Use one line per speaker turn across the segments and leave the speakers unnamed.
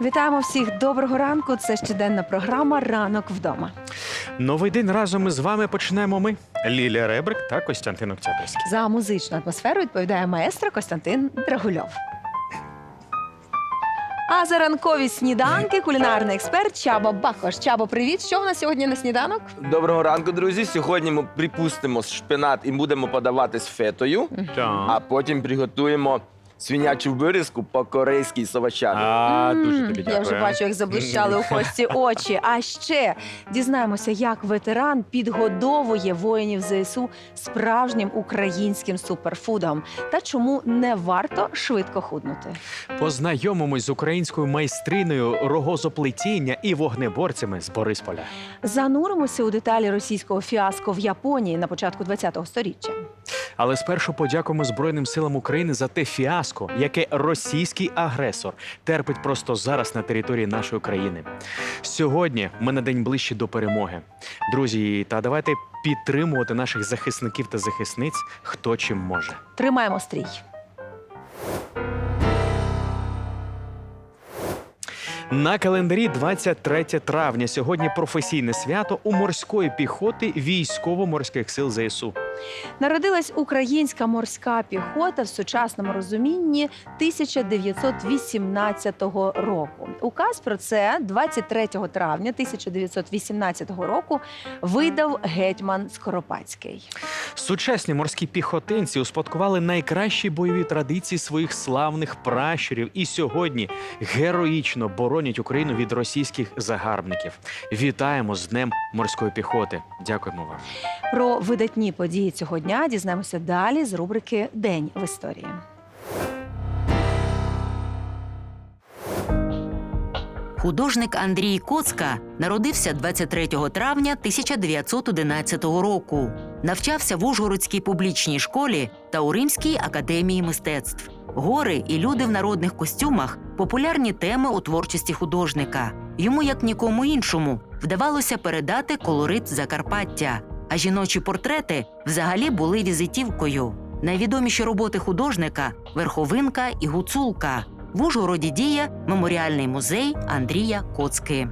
Вітаємо всіх доброго ранку. Це щоденна програма Ранок вдома.
Новий день разом із вами починаємо ми. Лілія Ребрик та Костянтин Октябрьський.
За музичну атмосферу відповідає маестро Костянтин Драгульов. А за ранкові сніданки кулінарний експерт Чаба Бакош. Чабо, привіт! Що в нас сьогодні на сніданок?
Доброго ранку, друзі. Сьогодні ми припустимо шпинат і будемо подавати з фетою, а потім приготуємо свинячу вирізку по-корейськи з.
А, дуже тобі дякую.
Я вже бачу, як заблищали у Кості очі. А ще дізнаємося, як ветеран підгодовує воїнів ЗСУ справжнім українським суперфудом та чому не варто швидко худнути.
Познайомимось з українською майстриною рогозоплетіння і вогнеборцями з Борисполя.
Зануримося у деталі російського фіаско в Японії на початку ХХ століття.
Але спершу подякуємо Збройним силам України за те фіаско, яке російський агресор терпить просто зараз на території нашої країни. Сьогодні ми на день ближче до перемоги. Друзі, та давайте підтримувати наших захисників та захисниць, хто чим може.
Тримаємо стрій.
На календарі 23 травня. Сьогодні професійне свято у морської піхоти військово-морських сил ЗСУ.
Народилась українська морська піхота в сучасному розумінні 1918 року. Указ про це 23 травня 1918 року видав гетьман Скоропадський.
Сучасні морські піхотинці успадкували найкращі бойові традиції своїх славних пращурів і сьогодні героїчно боронять Україну від російських загарбників. Вітаємо з Днем морської піхоти. Дякуємо вам.
Про видатні події цього дня дізнаємося далі з рубрики День в історії.
Художник Андрій Коцка народився 23 травня 1911 року. Навчався в Ужгородській публічній школі та у Римській академії мистецтв. Гори і люди в народних костюмах популярні теми у творчості художника. Йому, як нікому іншому, вдавалося передати колорит Закарпаття. А жіночі портрети взагалі були візитівкою. Найвідоміші роботи художника верховинка і гуцулка. В Ужгороді діє меморіальний музей Андрія Коцки.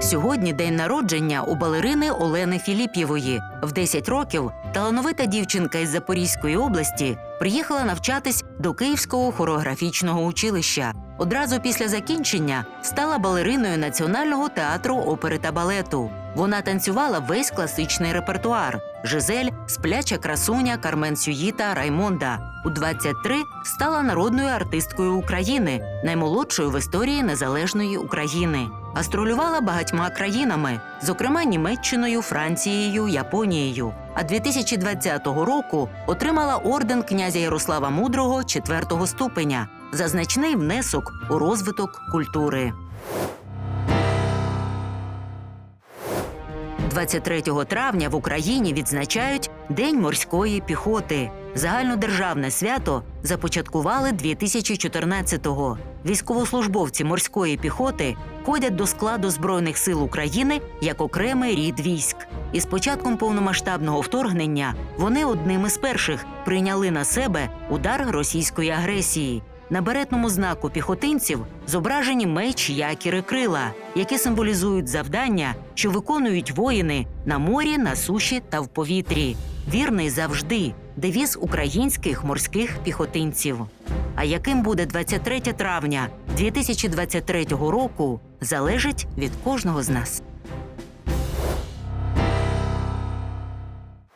Сьогодні день народження у балерини Олени Філіп'євої. В 10 років талановита дівчинка із Запорізької області приїхала навчатись до Київського хореографічного училища. Одразу після закінчення стала балериною Національного театру опери та балету. Вона танцювала весь класичний репертуар: Жизель, спляча красуня, Кармен Сюїта, Раймонда. У 23 стала народною артисткою України, наймолодшою в історії незалежної України. Гастролювала багатьма країнами, зокрема Німеччиною, Францією, Японією. А 2020 року отримала орден князя Ярослава Мудрого 4 ступеня за значний внесок у розвиток культури. 23 травня в Україні відзначають День морської піхоти. Загальнодержавне свято започаткували 2014-го. Військовослужбовці морської піхоти входять до складу Збройних сил України як окремий рід військ. І з початком повномасштабного вторгнення вони одним із перших прийняли на себе удар російської агресії. На беретному знаку піхотинців зображені меч, якіри, крила, які символізують завдання, що виконують воїни на морі, на суші та в повітрі. Вірний завжди девіз українських морських піхотинців. А яким буде 23 травня 2023 року, залежить від кожного з нас.